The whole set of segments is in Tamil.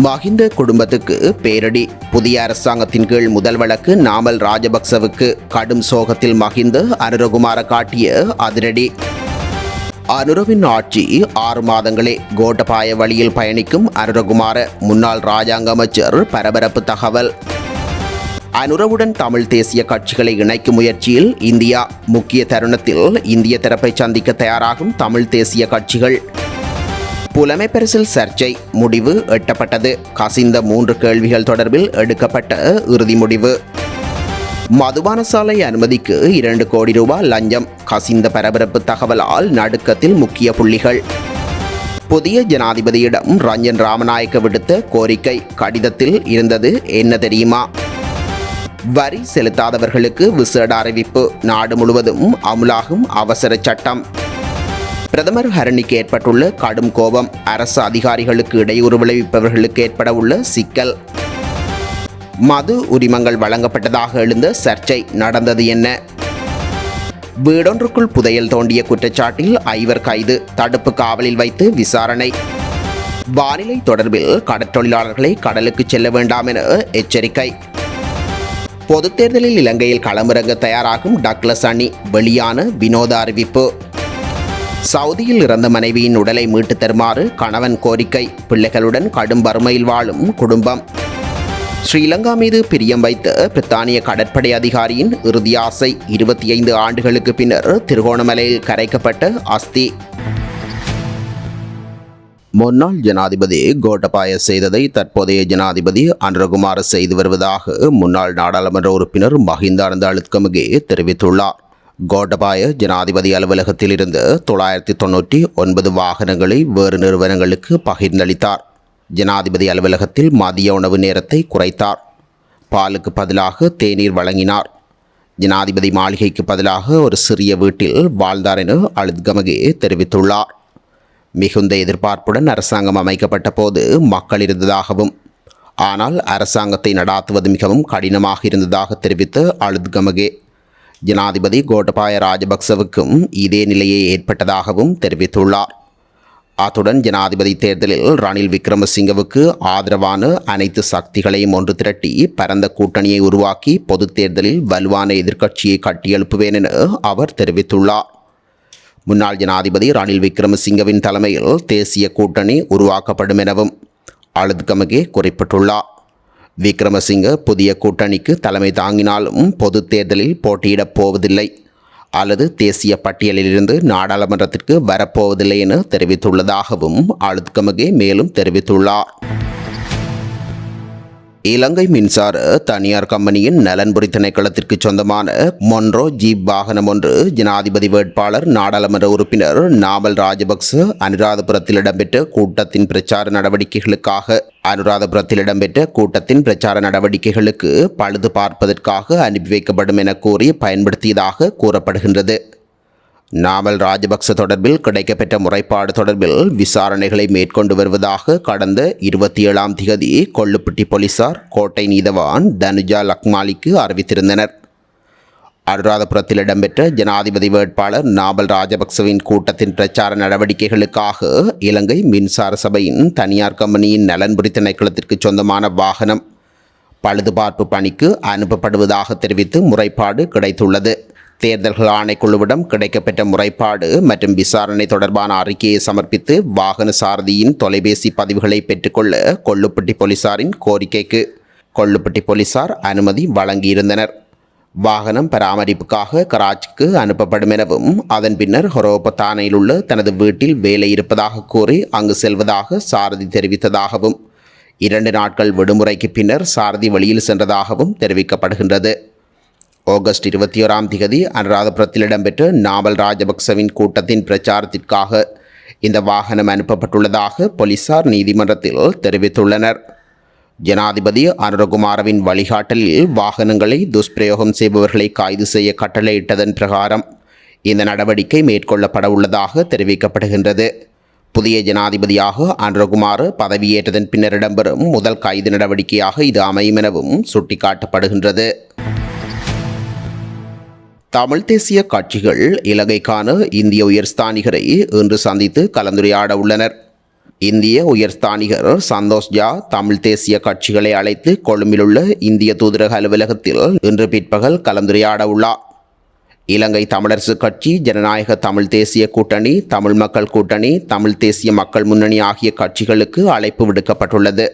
மஹிந்த குடும்பத்துக்கு பேரடி. புதிய அரசாங்கத்தின் கீழ் முதல் வழக்கு நாமல் ராஜபக்சவுக்கு. கடும் சோகத்தில் மஹிந்த அனுரகுமார காட்டிய அதிரடி. அனுரவின் ஆட்சி ஆறு மாதங்களே கோட்டபாய வழியில் பயணிக்கும் அனுரகுமார முன்னாள் ராஜாங்க அமைச்சர் பரபரப்பு தகவல். அனுரவுடன் தமிழ் தேசிய கட்சிகளை இணைக்கும் முயற்சியில் இந்தியா முக்கிய தருணத்தில் இந்திய தரப்பை சந்திக்க தயாராகும் தமிழ் தேசிய கட்சிகள். புலமை பரிசில் சர்ச்சை முடிவு எட்டப்பட்டது. கசிந்த மூன்று கேள்விகள் தொடர்பில் எடுக்கப்பட்ட இறுதி முடிவு. மதுபான சாலை அனுமதிக்கு இரண்டு கோடி ரூபாய் லஞ்சம். கசிந்த பரபரப்பு தகவலால் நடுக்கத்தில் முக்கிய புள்ளிகள். புதிய ஜனாதிபதியிடம் ரஞ்சன் ராமநாயக்க விடுத்த கோரிக்கை கடிதத்தில் இருந்தது என்ன தெரியுமா? வரி செலுத்தாதவர்களுக்கு விசேட அறிவிப்பு. நாடு முழுவதும் அமுலாகும் அவசர சட்டம். பிரதமர் ஹரணிக்கு ஏற்பட்டுள்ள கடும் கோபம். அரசு அதிகாரிகளுக்கு இடையூறு விளைவிப்பவர்களுக்கு ஏற்பட உள்ள சிக்கல். மது உரிமங்கள் வழங்கப்பட்டதாக எழுந்த சர்ச்சை நடந்தது என்ன? வீடொன்றுக்குள் புதையல் தோண்டிய குற்றச்சாட்டில் ஐவர் கைது தடுப்பு காவலில் வைத்து விசாரணை. வானிலை தொடர்பில் கடற்றொழிலாளர்களை கடலுக்கு செல்ல வேண்டாம் என எச்சரிக்கை. பொதுத் தேர்தலில் இலங்கையில் களமிறங்க தயாராகும் டக்ளஸ் அணி. வெளியான வினோத அறிவிப்பு. சவுதியில் இறந்த மனைவியின் உடலை மீட்டு தருமாறு கணவன் கோரிக்கை. பிள்ளைகளுடன் கடும் வறுமையில் வாழும் குடும்பம். ஸ்ரீலங்கா மீது பிரியம் வைத்த பிரித்தானிய கடற்படை அதிகாரியின் இறுதி ஆசை இருபத்தி ஐந்து ஆண்டுகளுக்கு பின்னர் திருகோணமலையில் கரைக்கப்பட்ட அஸ்தி. முன்னாள் ஜனாதிபதி கோட்டபாய செய்ததை தற்போதைய ஜனாதிபதி அனுரகுமார செய்து வருவதாக முன்னாள் நாடாளுமன்ற உறுப்பினர் மஹிந்தானந்த அழுத்கமுகே தெரிவித்துள்ளார். கோட்டபாய ஜனாதிபதி அலுவலகத்தில் இருந்து தொள்ளாயிரத்தி தொண்ணூற்றி ஒன்பது வாகனங்களை வேறு நிறுவனங்களுக்கு பகிர்ந்தளித்தார். ஜனாதிபதி அலுவலகத்தில் மதிய உணவு நேரத்தை குறைத்தார். பாலுக்கு பதிலாக தேநீர் வழங்கினார். ஜனாதிபதி மாளிகைக்கு பதிலாக ஒரு சிறிய வீட்டில் வாழ்ந்தார் என அழுத்கமகே தெரிவித்துள்ளார். மிகுந்த எதிர்பார்ப்புடன் அரசாங்கம் அமைக்கப்பட்ட போது மக்கள் இருந்ததாகவும் ஆனால் அரசாங்கத்தை நடாத்துவது மிகவும் கடினமாக இருந்ததாக தெரிவித்த அழுத்கமகே ஜனாதிபதி கோட்டபாய ராஜபக்சவுக்கும் இதே நிலையே ஏற்பட்டதாகவும் தெரிவித்துள்ளார். அத்துடன் ஜனாதிபதி தேர்தலில் ரணில் விக்ரமசிங்கவுக்கு ஆதரவான அனைத்து சக்திகளையும் ஒன்று திரட்டி பரந்த கூட்டணியை உருவாக்கி பொது தேர்தலில் வலுவான எதிர்க்கட்சியை கட்டியெழுப்புவேன் என அவர் தெரிவித்துள்ளார். முன்னாள் ஜனாதிபதி ரணில் விக்ரமசிங்கவின் தலைமையில் தேசிய கூட்டணி உருவாக்கப்படும் எனவும் அழுத்கமகே குறிப்பிட்டுள்ளார். விக்ரமசிங்க புதிய கூட்டணிக்கு தலைமை தாங்கினாலும் பொதுத் தேர்தலில் போட்டியிடப் போவதில்லை. அல்லது தேசிய பட்டியலிலிருந்து நாடாளுமன்றத்திற்கு வரப்போவதில்லை என தெரிவித்துள்ளதாகவும் அழுத்கமகே மேலும் தெரிவித்துள்ளார். இலங்கை மின்சார தனியார் கம்பெனியின் நலன்புரி திணைக்களத்திற்கு சொந்தமான மொன்ரோ ஜீப் வாகனம் ஒன்று ஜனாதிபதி வேட்பாளர் நாடாளுமன்ற உறுப்பினர் நாமல் ராஜபக்ச அனுராதபுரத்தில் இடம்பெற்ற கூட்டத்தின் பிரச்சார நடவடிக்கைகளுக்காக அனுராதபுரத்தில் இடம்பெற்ற கூட்டத்தின் பிரச்சார நடவடிக்கைகளுக்கு பழுது பார்ப்பதற்காக அனுப்பி வைக்கப்படும் என கூறி பயன்படுத்தியதாக கூறப்படுகின்றது. நாமல் ராஜபக்ச தொடர்பில் கிடைக்கப்பெற்ற முறைப்பாடு தொடர்பில் விசாரணைகளை மேற்கொண்டு வருவதாக கடந்த இருபத்தி ஏழாம் திகதி கொள்ளுப்பட்டி போலீசார் கோட்டை நீதவான் தனுஜா லக்மாலிக்கு அறிவித்திருந்தனர். அனுராதபுரத்தில் இடம்பெற்ற ஜனாதிபதி வேட்பாளர் நாமல் ராஜபக்சவின் கூட்டத்தின் பிரச்சார நடவடிக்கைகளுக்காக இலங்கை மின்சார சபையின் தனியார் கம்பெனியின் நலன்புரி திணைக்களத்திற்கு சொந்தமான வாகனம் பழுதுபார்ப்பு பணிக்கு அனுப்பப்படுவதாக தெரிவித்து முறைப்பாடு கிடைத்துள்ளது. தேர்தல்கள் ஆணைக்குழுவிடம் கிடைக்கப்பெற்ற முறைப்பாடு மற்றும் விசாரணை தொடர்பான அறிக்கையை சமர்ப்பித்து வாகன சாரதியின் தொலைபேசி பதிவுகளை பெற்றுக்கொள்ள கொள்ளுப்பட்டி போலீசாரின் கோரிக்கைக்கு கொள்ளுப்பட்டி போலீசார் அனுமதி வழங்கியிருந்தனர். வாகனம் பராமரிப்புக்காக கராச்சிக்கு அனுப்பப்படும் எனவும் அதன் பின்னர் ஹொரோபத்தானையில் உள்ள தனது வீட்டில் வேலை இருப்பதாக கூறி அங்கு செல்வதாக சாரதி தெரிவித்ததாகவும் இரண்டு நாட்கள் விடுமுறைக்கு பின்னர் சாரதி வெளியில் சென்றதாகவும் தெரிவிக்கப்படுகின்றது. ஆகஸ்ட் இருபத்தி ஓராம் திகதி அனுராதபுரத்தில் இடம்பெற்ற நாவல் ராஜபக்சவின் கூட்டத்தின் பிரச்சாரத்திற்காக இந்த வாகனம் அனுப்பப்பட்டுள்ளதாக போலீசார் நீதிமன்றத்தில் தெரிவித்துள்ளனர். ஜனாதிபதி அனுரகுமாரவின் வழிகாட்டலில் வாகனங்களை துஷ்பிரயோகம் செய்பவர்களை கைது செய்ய கட்டளையிட்டதன் பிரகாரம் இந்த நடவடிக்கை மேற்கொள்ளப்பட உள்ளதாக தெரிவிக்கப்படுகின்றது. புதிய ஜனாதிபதியாக அனுரகுமார் பதவியேற்றதன் பின்னர் இடம்பெறும் முதல் கைது நடவடிக்கையாக இது அமையும் எனவும் சுட்டிக்காட்டப்படுகின்றது. தமிழ் தேசிய கட்சிகள் இலங்கைக்கான இந்திய உயர்ஸ்தானிகரை இன்று சந்தித்து கலந்துரையாட உள்ளனர். இந்திய உயர்ஸ்தானிகர் சந்தோஷ் ஜா தமிழ் தேசிய கட்சிகளை அழைத்து கொழும்பிலுள்ள இந்திய தூதரக அலுவலகத்தில் இன்று பிற்பகல் கலந்துரையாட உள்ளார். இலங்கை தமிழரசு கட்சி ஜனநாயக தமிழ் தேசிய கூட்டணி தமிழ் மக்கள் கூட்டணி தமிழ் தேசிய மக்கள் முன்னணி ஆகிய கட்சிகளுக்கு அழைப்பு விடுக்கப்பட்டுள்ளது.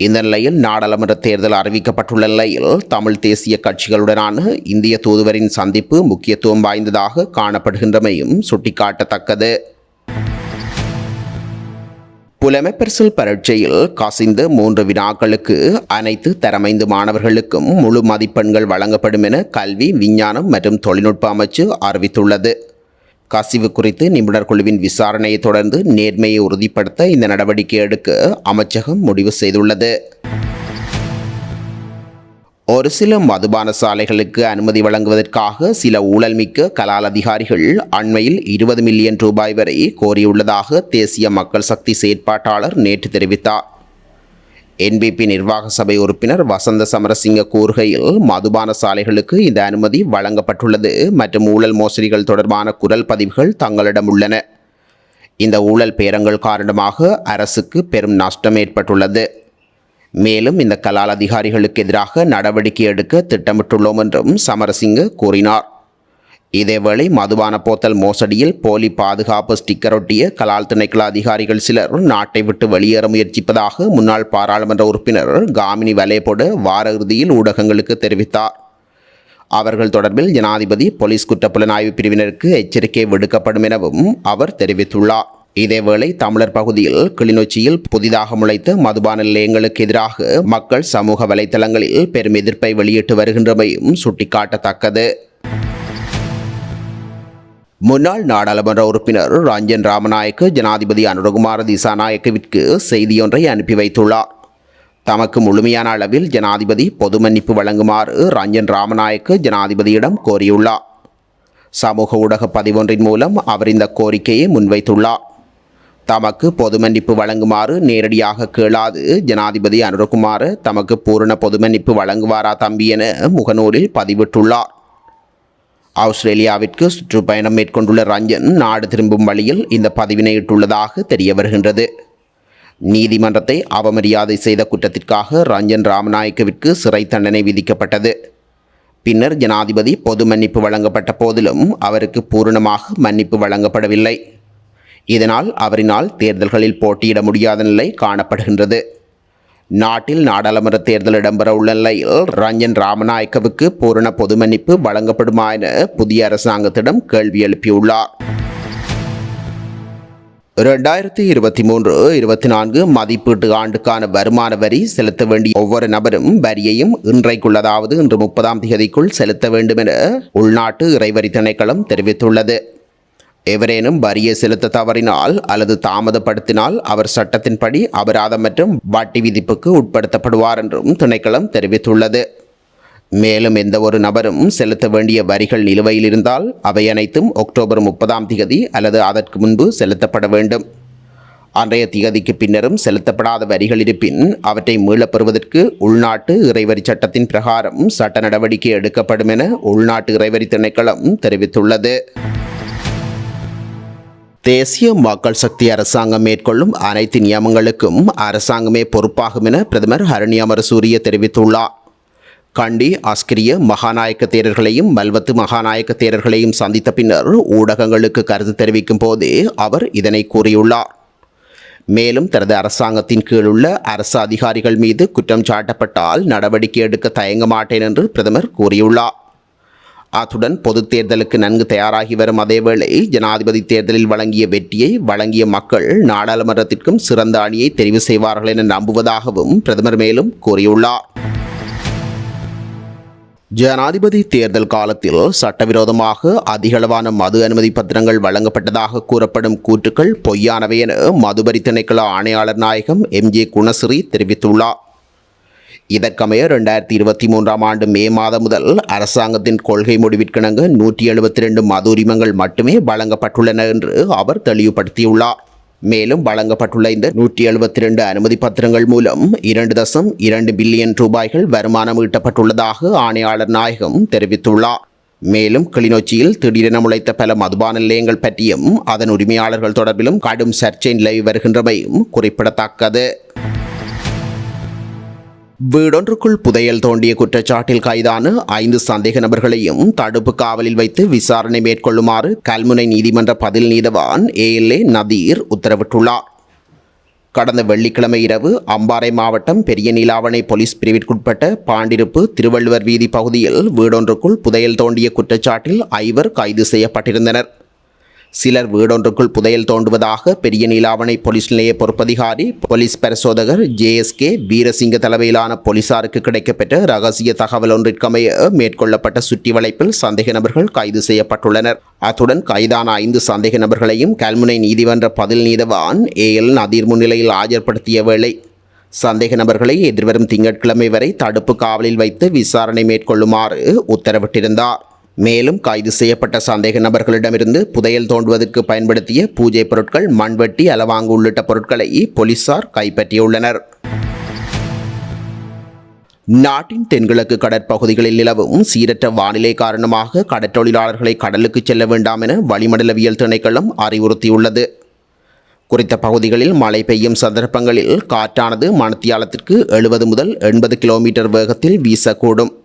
இந்த நிலையில் நாடாளுமன்ற தேர்தல் அறிவிக்கப்பட்டுள்ள நிலையில் தமிழ் தேசிய கட்சிகளுடனான இந்திய தூதுவரின் சந்திப்பு முக்கியத்துவம் வாய்ந்ததாக காணப்படுகின்றமையும் சுட்டிக்காட்டத்தக்கது. புலமைப்பரிசில் பரீட்சையில் கசிந்து மூன்று வினாக்களுக்கு அனைத்து தரமைந்து மாணவர்களுக்கும் முழு மதிப்பெண்கள் வழங்கப்படும் என கல்வி விஞ்ஞானம் மற்றும் தொழில்நுட்ப அமைச்சு அறிவித்துள்ளது. கசிவு குறித்து நிபுணர் குழுவின் விசாரணையை தொடர்ந்து நேர்மையை உறுதிப்படுத்த இந்த நடவடிக்கை எடுக்க அமைச்சகம் முடிவு செய்துள்ளது. ஒரு சில மதுபான சாலைகளுக்கு அனுமதி வழங்குவதற்காக சில ஊழல்மிக்க கலால் அதிகாரிகள் அண்மையில் இருபது மில்லியன் ரூபாய் வரை கோரியுள்ளதாக தேசிய மக்கள் சக்தி செயற்பாட்டாளர் நேற்று தெரிவித்தார். என்பிபி நிர்வாக சபை உறுப்பினர் வசந்த சமரசிங்க கூறுகையில் மதுபான சாலைகளுக்கு இந்த அனுமதி வழங்கப்பட்டுள்ளது மற்றும் ஊழல் மோசடிகள் தொடர்பான குரல் பதிவுகள் தங்களிடம் உள்ளன. இந்த ஊழல் பேரங்கள் காரணமாக அரசுக்கு பெரும் நஷ்டம் ஏற்பட்டுள்ளது. மேலும் இந்த கலால் அதிகாரிகளுக்கு எதிராக நடவடிக்கை எடுக்க திட்டமிட்டுள்ளோம் என்றும் சமரசிங்க கூறினார். இதேவேளை மதுபான போத்தல் மோசடியில் போலி பாதுகாப்பு ஸ்டிக்கர் ஒட்டிய கலால் திணைக்கள அதிகாரிகள் சிலர் நாட்டை விட்டு வெளியேற முயற்சிப்பதாக முன்னாள் பாராளுமன்ற உறுப்பினர் காமினி வலேபொடு வார இறுதியில் ஊடகங்களுக்கு தெரிவித்தார். அவர்கள் தொடர்பில் ஜனாதிபதி போலீஸ் குற்றப்புலனாய்வு பிரிவினருக்கு எச்சரிக்கை விடுக்கப்படும் எனவும் அவர் தெரிவித்துள்ளார். இதேவேளை தமிழர் பகுதியில் கிளிநொச்சியில் புதிதாக முளைத்த மதுபான நிலையங்களுக்கு எதிராக மக்கள் சமூக வலைதளங்களில் பெரும் எதிர்ப்பை வெளியிட்டு வருகின்றமையும் சுட்டிக்காட்டத்தக்கது. முன்னாள் நாடாளுமன்ற உறுப்பினர் ரஞ்சன் ராமநாயக்கு ஜனாதிபதி அனுரகுமார திசாநாயக்கவிற்கு செய்தியொன்றை அனுப்பி வைத்துள்ளார். தமக்கு முழுமையான அளவில் ஜனாதிபதி பொது மன்னிப்பு வழங்குமாறு ரஞ்சன் ராமநாயக்கு ஜனாதிபதியிடம் கோரியுள்ளார். சமூக ஊடக பதிவொன்றின் மூலம் அவர் இந்த கோரிக்கையை முன்வைத்துள்ளார். தமக்கு பொது மன்னிப்பு வழங்குமாறு நேரடியாக கேளாது ஜனாதிபதி அனுரகுமார் தமக்கு பூரண பொது மன்னிப்பு வழங்குவாரா தம்பி என முகநூலில் பதிவிட்டுள்ளார். ஆஸ்திரேலியாவிற்கு சுற்றுப்பயணம் மேற்கொண்டுள்ள ரஞ்சன் நாடு திரும்பும் வழியில் இந்த பதிவினை இட்டுள்ளதாக தெரிய வருகின்றது நீதிமன்றத்தை அவமரியாதை செய்த குற்றத்திற்காக ரஞ்சன் ராமநாயக்கவிற்கு சிறை தண்டனை விதிக்கப்பட்டது. பின்னர் ஜனாதிபதி பொது மன்னிப்பு வழங்கப்பட்ட போதிலும் அவருக்கு பூரணமாக மன்னிப்பு வழங்கப்படவில்லை. இதனால் அவரினால் தேர்தல்களில் போட்டியிட முடியாத நிலை காணப்படுகின்றது. நாட்டில் நாடாளுமன்ற தேர்தல் இடம்பெற உள்ள நிலையில் ரஞ்சன் ராமநாயக்கவுக்கு பூரண பொது மன்னிப்பு வழங்கப்படுமா என புதிய அரசாங்கத்திடம் கேள்வி எழுப்பியுள்ளார். இரண்டாயிரத்தி இருபத்தி மூன்று இருபத்தி நான்கு மதிப்பீட்டு ஆண்டுக்கான வருமான வரி செலுத்த வேண்டிய ஒவ்வொரு நபரும் வரியையும் இன்றைக்குள்ளதாவது இன்று முப்பதாம் தேதிக்குள் செலுத்த வேண்டும் என உள்நாட்டு இறைவரி திணைக்களம் தெரிவித்துள்ளது. எவரேனும் வரியை செலுத்த தவறினால் அல்லது தாமதப்படுத்தினால் அவர் சட்டத்தின்படி அபராதம் மற்றும் வட்டி விதிப்புக்கு உட்படுத்தப்படுவார் என்றும் திணைக்களம் தெரிவித்துள்ளது. மேலும் எந்த ஒரு நபரும் செலுத்த வேண்டிய வரிகள் நிலுவையில் இருந்தால் அவை அனைத்தும் அக்டோபர் முப்பதாம் திகதி அல்லது அதற்கு முன்பு செலுத்தப்பட வேண்டும். அன்றைய திகதிக்கு பின்னரும் செலுத்தப்படாத வரிகள் இருப்பின் அவற்றை மீளப் பெறுவதற்கு உள்நாட்டு இறைவரி சட்டத்தின் பிரகாரம் சட்ட நடவடிக்கை எடுக்கப்படும் என உள்நாட்டு இறைவரி திணைக்களம் தெரிவித்துள்ளது. தேசிய மக்கள் சக்தி அரசாங்கம் மேற்கொள்ளும் அனைத்து நியமங்களுக்கும் அரசாங்கமே பொறுப்பாகும் என பிரதமர் ஹரணி அமரசூரிய தெரிவித்துள்ளார். கண்டி ஆஸ்கிரிய மகாநாயக்க தேரர்களையும் மல்வத்து மகாநாயக்க தேரர்களையும் சந்தித்த பின்னர் ஊடகங்களுக்கு கருத்து தெரிவிக்கும் போதே அவர் இதனை கூறியுள்ளார். மேலும் தனது அரசாங்கத்தின் கீழுள்ள அரசு அதிகாரிகள் மீது குற்றம் சாட்டப்பட்டால் நடவடிக்கை எடுக்க தயங்க மாட்டேன் என்று பிரதமர் கூறியுள்ளார். அத்துடன் பொதுத் தேர்தலுக்கு நன்கு தயாராகி வரும் அதேவேளை ஜனாதிபதி தேர்தலில் வழங்கிய வெற்றியை வழங்கிய மக்கள் நாடாளுமன்றத்திற்கும் சிறந்த அணியை தெரிவு செய்வார்கள் என நம்புவதாகவும் பிரதமர் மேலும் கூறியுள்ளார். ஜனாதிபதி தேர்தல் காலத்தில் சட்டவிரோதமாக அதிகளவான மது அனுமதி பத்திரங்கள் வழங்கப்பட்டதாக கூறப்படும் கூற்றுக்கள் பொய்யானவை என மதுபரி திணைக்கள ஆணையாளர் நாயகம் எம் ஜே குணசிறி தெரிவித்துள்ளார். இதற்கமைய ரெண்டாயிரத்தி இருபத்தி மூன்றாம் ஆண்டு மே மாதம் முதல் அரசாங்கத்தின் கொள்கை முடிவிற்கிணங்க நூற்றி எழுபத்தி ரெண்டு மது உரிமங்கள் மட்டுமே வழங்கப்பட்டுள்ளன என்று அவர் தெளிவுபடுத்தியுள்ளார். மேலும் வழங்கப்பட்டுள்ள இந்த நூற்றி எழுபத்தி ரெண்டு அனுமதி பத்திரங்கள் மூலம் இரண்டு தசம் இரண்டு பில்லியன் ரூபாய்கள் வருமானம் ஈட்டப்பட்டுள்ளதாக ஆணையாளர் நாயகம் தெரிவித்துள்ளார். மேலும் கிளிநொச்சியில் திடீரென முளைத்த பல மதுபான நிலையங்கள் பற்றியும் அதன் உரிமையாளர்கள் தொடர்பிலும் கடும் சர்ச்சை நிலவி வருகின்றமையும் குறிப்பிடத்தக்கது. வீடொன்றுக்குள் புதையல் தோண்டிய குற்றச்சாட்டில் கைதான ஐந்து சந்தேக நபர்களையும் தடுப்பு காவலில் வைத்து விசாரணை மேற்கொள்ளுமாறு கல்முனை நீதிமன்ற பதில் நீதவான் ஏஎல்ஏ நதீர் உத்தரவிட்டுள்ளார். கடந்த வெள்ளிக்கிழமை இரவு அம்பாறை மாவட்டம் பெரிய நீலாவணை போலீஸ் பிரிவிற்குட்பட்ட பாண்டிருப்பு திருவள்ளுவர் வீதி பகுதியில் வீடொன்றுக்குள் புதையல் தோண்டிய குற்றச்சாட்டில் ஐவர் கைது செய்யப்பட்டிருந்தனர். சிலர் வீடொன்றுக்குள் புதையல் தோண்டுவதாக பெரிய நீலாவணை போலீஸ் நிலைய பொறுப்பதிகாரி போலீஸ் பரிசோதகர் ஜேஎஸ்கே வீரசிங்க தலைமையிலான போலீசாருக்கு கிடைக்கப்பெற்ற ரகசிய தகவல் ஒன்றிற்கமைய மேற்கொள்ளப்பட்ட சுற்றி வளைப்பில் சந்தேக நபர்கள் கைது செய்யப்பட்டுள்ளனர். அத்துடன் கைதான ஐந்து சந்தேக நபர்களையும் கல்முனை நீதிமன்ற பதில் நீதவான் ஏஎல் நதீர் முன்னிலையில் ஆஜர்படுத்திய வேளை சந்தேக நபர்களை எதிர்வரும் திங்கட்கிழமை வரை தடுப்பு காவலில் வைத்து விசாரணை மேற்கொள்ளுமாறு உத்தரவிட்டிருந்தார். மேலும் கைது செய்யப்பட்ட சந்தேக நபர்களிடமிருந்து புதையல் தோண்டுவதற்கு பயன்படுத்திய பூஜை பொருட்கள் மண்வெட்டி அளவாங்கு உள்ளிட்ட பொருட்களை போலீசார் கைப்பற்றியுள்ளனர். நாட்டின் தென்கிழக்கு கடற்பகுதிகளில் நிலவும் சீரற்ற வானிலை காரணமாக கடற்றொழிலாளர்களை கடலுக்கு செல்ல வேண்டாம் என வளிமண்டலவியல் திணைக்களம் அறிவுறுத்தியுள்ளது. குறித்த பகுதிகளில் மழை பெய்யும் சந்தர்ப்பங்களில் காற்றானது மணத்தியாலத்திற்கு எழுபது முதல் எண்பது கிலோமீட்டர் வேகத்தில் வீசக்கூடும்.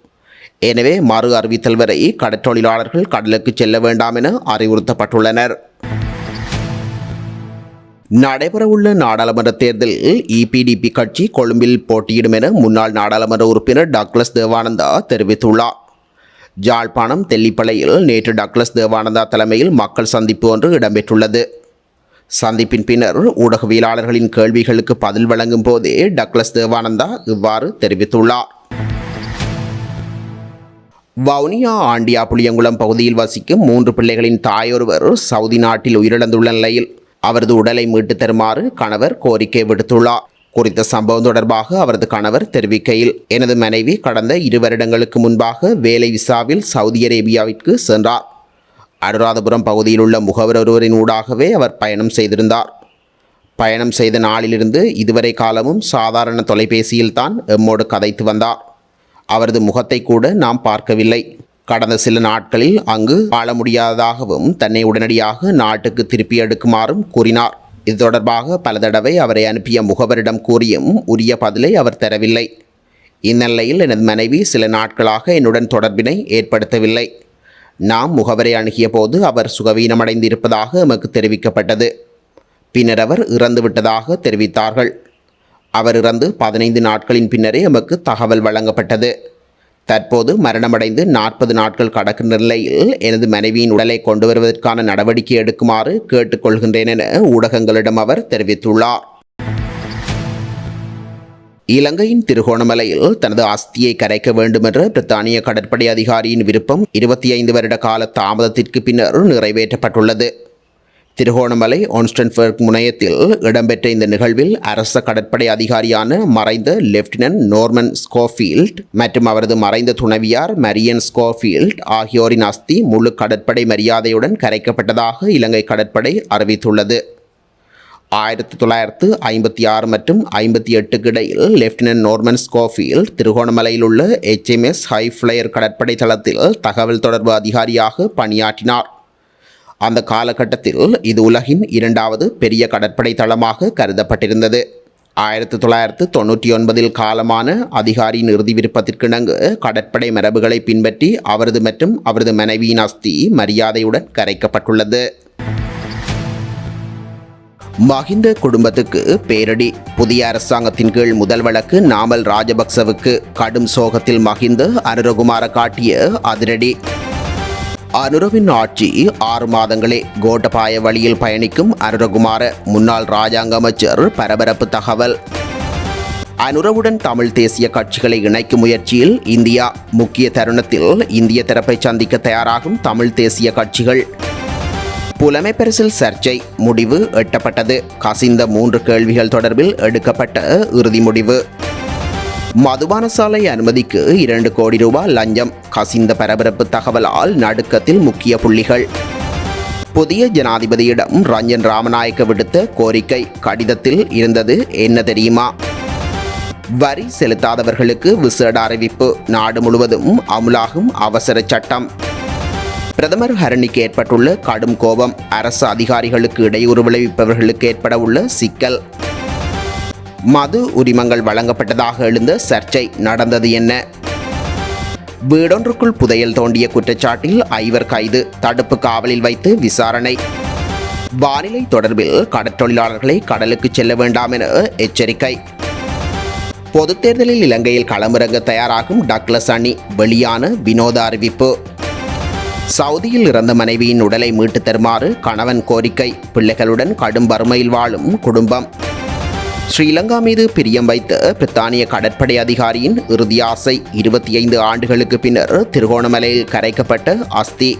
எனவே மறு அறிவித்தல் வரை கடற்றொழிலாளர்கள் கடலுக்கு செல்ல வேண்டாம் என அறிவுறுத்தப்பட்டுள்ளனர். நடைபெறவுள்ள நாடாளுமன்ற தேர்தலில் இபிடிபி கட்சி கொழும்பில் போட்டியிடும் என முன்னாள் நாடாளுமன்ற உறுப்பினர் டக்ளஸ் தேவானந்தா தெரிவித்துள்ளார். ஜாழ்ப்பாணம் தெல்லிப்பளையில் நேற்று டக்ளஸ் தேவானந்தா தலைமையில் மக்கள் சந்திப்பு ஒன்று இடம்பெற்றுள்ளது. சந்திப்பின் பின்னர் ஊடகவியலாளர்களின் கேள்விகளுக்கு பதில் வழங்கும் போதே டக்ளஸ் தேவானந்தா இவ்வாறு தெரிவித்துள்ளார். வவுனியா ஆண்டியா புளியங்குளம் பகுதியில் வசிக்கும் மூன்று பிள்ளைகளின் தாயொருவர் சவுதி நாட்டில் உயிரிழந்துள்ள நிலையில் அவரது உடலை மீட்டு தருமாறு கணவர் கோரிக்கை விடுத்துள்ளார். குறித்த சம்பவம் தொடர்பாக அவரது கணவர் தெரிவிக்கையில் எனது மனைவி கடந்த இரு வருடங்களுக்கு முன்பாக வேலை விசாவில் சவுதி அரேபியாவிற்கு சென்றார். அனுராதபுரம் பகுதியில் உள்ள முகவர் ஒருவரின் ஊடாகவே அவர் பயணம் செய்திருந்தார். பயணம் செய்த நாளிலிருந்து இதுவரை காலமும் சாதாரண தொலைபேசியில்தான் எம்மோடு கதைத்து வந்தார். அவரது முகத்தை கூட நாம் பார்க்கவில்லை. கடந்த சில நாட்களில் அங்கு வாழ முடியாததாகவும் தன்னை உடனடியாக நாட்டுக்கு திருப்பி எடுக்குமாறும் கூறினார். இது தொடர்பாக பல தடவை அவரை அனுப்பிய முகவரிடம் கூறியும் உரிய பதிலை அவர் தரவில்லை. இந்நிலையில் எனது மனைவி சில நாட்களாக என்னுடன் தொடர்பினை ஏற்படுத்தவில்லை. நாம் முகவரை அணுகிய போது அவர் சுகவீனமடைந்திருப்பதாக எமக்கு தெரிவிக்கப்பட்டது. பின்னர் அவர் இறந்துவிட்டதாக தெரிவித்தார்கள். அவர் இறந்து பதினைந்து நாட்களின் பின்னரே எமக்கு தகவல் வழங்கப்பட்டது. தற்போது மரணமடைந்து நாற்பது நாட்கள் கடக்கும் நிலையில் எனது மனைவியின் உடலை கொண்டு வருவதற்கான நடவடிக்கை எடுக்குமாறு கேட்டுக்கொள்கின்றேன் என ஊடகங்களிடம் அவர் தெரிவித்துள்ளார். இலங்கையின் திருகோணமலையில் தனது அஸ்தியை கரைக்க வேண்டும் என்ற பிரித்தானிய கடற்படை அதிகாரியின் விருப்பம் இருபத்தி ஐந்து வருட கால தாமதத்திற்கு பின்னர் நிறைவேற்றப்பட்டுள்ளது. திருகோணமலை ஒன்ஸ்டன்பர்க் முனையத்தில் இடம்பெற்ற இந்த நிகழ்வில் அரச கடற்படை அதிகாரியான மறைந்த லெப்டினன்ட் நோர்மன் ஸ்கோஃபீல்ட் மற்றும் அவரது மறைந்த துணைவியார் மரியன் ஸ்கோஃபீல்ட் ஆகியோரின் அஸ்தி முழு கடற்படை மரியாதையுடன் கரைக்கப்பட்டதாக இலங்கை கடற்படை அறிவித்துள்ளது. ஆயிரத்தி தொள்ளாயிரத்து ஐம்பத்தி ஆறு மற்றும் ஐம்பத்தி எட்டுக்கு இடையில் லெப்டினன்ட் நோர்மன் ஸ்கோஃபீல்ட் திருகோணமலையில் உள்ள எச்எம்எஸ் ஹைஃப்ளையர் கடற்படை தளத்தில் தகவல் தொடர்பு அதிகாரியாக பணியாற்றினார். அந்த காலகட்டத்தில் இது உலகின் இரண்டாவது பெரிய கடற்படை தளமாக கருதப்பட்டிருந்தது. ஆயிரத்தி தொள்ளாயிரத்து தொண்ணூற்றி ஒன்பதில் காலமான அதிகாரியின் இறுதி விருப்பத்திற்கிணங்கு கடற்படை மரபுகளை பின்பற்றி அவரது மற்றும் அவரது மனைவியின் அஸ்தி மரியாதையுடன் கரைக்கப்பட்டுள்ளது. மஹிந்த குடும்பத்துக்கு பேரடி. புதிய அரசாங்கத்தின் கீழ் முதல் வழக்கு நாமல் ராஜபக்சவுக்கு. கடும் சோகத்தில் மஹிந்த அனுரகுமார காட்டிய அதிரடி. அனுரவின் ஆட்சி ஆறு மாதங்களே கோட்டபாய வழியில் பயணிக்கும் அனுரகுமார முன்னாள் ராஜாங்க அமைச்சர் பரபரப்பு தகவல். அனுரவுடன் தமிழ் தேசிய கட்சிகளை இணைக்கும் முயற்சியில் இந்தியா முக்கிய தருணத்தில் இந்திய தரப்பை சந்திக்க தயாராகும் தமிழ் தேசிய கட்சிகள். புலமை பரிசில் சர்ச்சை முடிவு எட்டப்பட்டது. கசிந்த மூன்று கேள்விகள் தொடர்பில் எடுக்கப்பட்ட இறுதி முடிவு. மதுபான சாலை அனுமதிக்கு இரண்டு கோடி ரூபாய் லஞ்சம். கசிந்த பரபரப்பு தகவலால் நடுக்கத்தில் முக்கிய புள்ளிகள். புதிய ஜனாதிபதியிடம் ரஞ்சன் ராமநாயக்க விடுத்த கோரிக்கை கடிதத்தில் இருந்தது என்ன தெரியுமா? வரி செலுத்தாதவர்களுக்கு விசேட அறிவிப்பு. நாடு முழுவதும் அமுலாகும் அவசர சட்டம். பிரதமர் ஹரணிக்கு ஏற்பட்டுள்ள கடும் கோபம். அரசு அதிகாரிகளுக்கு இடையூறு விளைவிப்பவர்களுக்கு ஏற்பட உள்ள சிக்கல். மது உரிமங்கள் வழங்கப்பட்டதாக எழுந்த சர்ச்சை நடந்தது என்ன? வீடொன்றுக்குள் புதையல் தோண்டிய குற்றச்சாட்டில் ஐவர் கைது தடுப்பு காவலில் வைத்து விசாரணை. வானிலை தொடர்பில் கடற்றொழிலாளர்களை கடலுக்கு செல்ல வேண்டாம் என எச்சரிக்கை. பொதுத் தேர்தலில் இலங்கையில் களமிறங்க தயாராகும் டக்ளஸ் அணி வெளியான வினோத அறிவிப்பு. சவுதியில் இறந்த மனைவியின் உடலை மீட்டு தருமாறு கணவன் கோரிக்கை பிள்ளைகளுடன் கடும் வறுமையில் வாழும் குடும்பம். ஸ்ரீலங்கா மீது பிரியம் வைத்த பிரித்தானிய கடற்படை அதிகாரியின் இறுதி ஆசை இருபத்தி ஐந்து ஆண்டுகளுக்கு பின்னர் திருகோணமலையில் கரைக்கப்பட்ட அஸ்தி